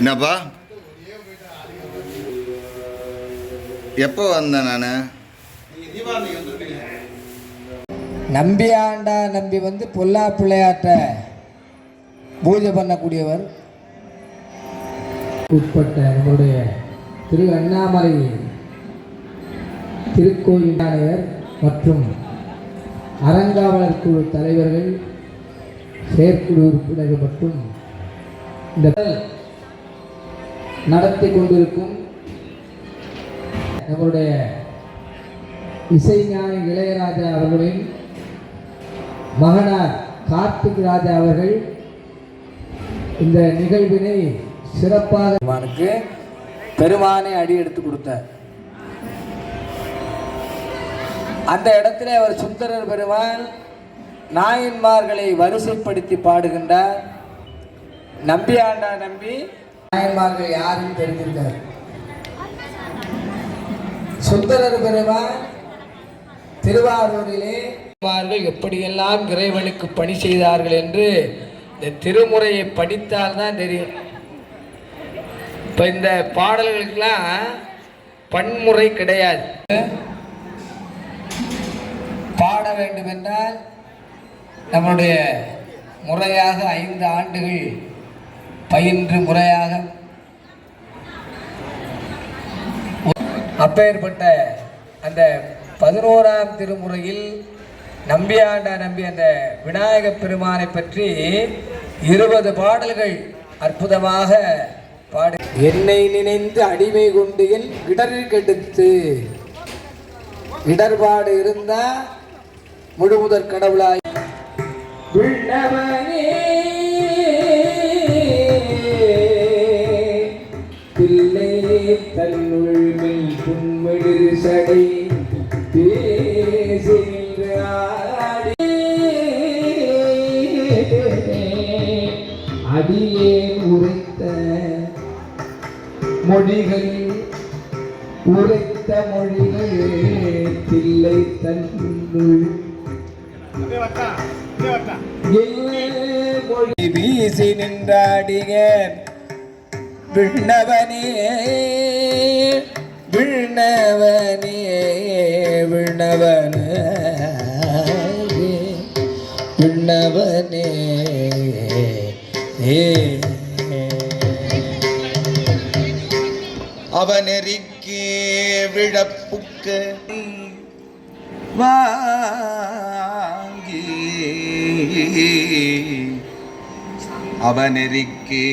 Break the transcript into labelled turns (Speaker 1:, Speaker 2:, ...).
Speaker 1: என்னப்பா? எப்போ வந்தேன் நான்?
Speaker 2: நம்பி ஆண்டா நம்பி வந்து பொல்லா பிள்ளையாட்ட பூஜை பண்ணக்கூடியவர். உட்பட்ட நம்முடைய திரு அண்ணாமலை திருக்கோயில் மற்றும் அறங்காவலர் குழு தலைவர்கள் செயற்குழு உறுப்பினர்கள் மற்றும் இந்த நடத்தி கொண்டிருக்கும் நம்மளுடைய இசைஞானி இளையராஜா அவர்களின் மகனார் கார்த்திக் ராஜா அவர்கள் இந்த நிகழ்வினை சிறப்பாக பெருமானுக்கு பெருமானை அடி எடுத்து கொடுத்தார். அந்த இடத்துல அவர் சுந்தரர் பெருமான் நாயன்மார்களை வரிசைப்படுத்தி பாடுகின்றார். நம்பி ஆண்டா நம்பி நாயன்மார்கள் யாருன்னு தெரிஞ்சிருக்கார் சுந்தரர் பெருமான் திருவாரூரிலே மார்கள் எப்படியெல்லாம் இறைவனுக்கு பணி செய்தார்கள் என்று இந்த திருமுறையை படித்தால்தான் தெரியும். இப்போ இந்த பாடல்களுக்கெல்லாம் பன்முறை கிடையாது. பாட வேண்டும் என்றால் நம்மளுடைய முறையாக ஐந்து ஆண்டுகள் பயின்று முறையாக அப்பேற்பட்ட அந்த பதினோராம் திருமுறையில் நம்பியாண்டா நம்பி அந்த விநாயகப் பெருமானை பற்றி இருபது பாடல்கள் அற்புதமாக பாடு. என்னை நினைந்து அடிமை கொண்டு என் இடரில் கெடுத்து. இடர்பாடு இருந்தா முழுமுதற் கடவுளாய். உள்ளவனே பிள்ளை தன்னுள் மெய் புன்மெடு சடை. மொழிகள் உரைத்த மொழிகள் தில்லை தன்னுள் மொழி வீசி நின்றாடிய விண்ணவனே விண்ணவனே விண்ணவன. விண்ணவனே ஏ
Speaker 1: அவனெறிக்கே விழப்புக்கு வாங்கி. அவனெறிக்கே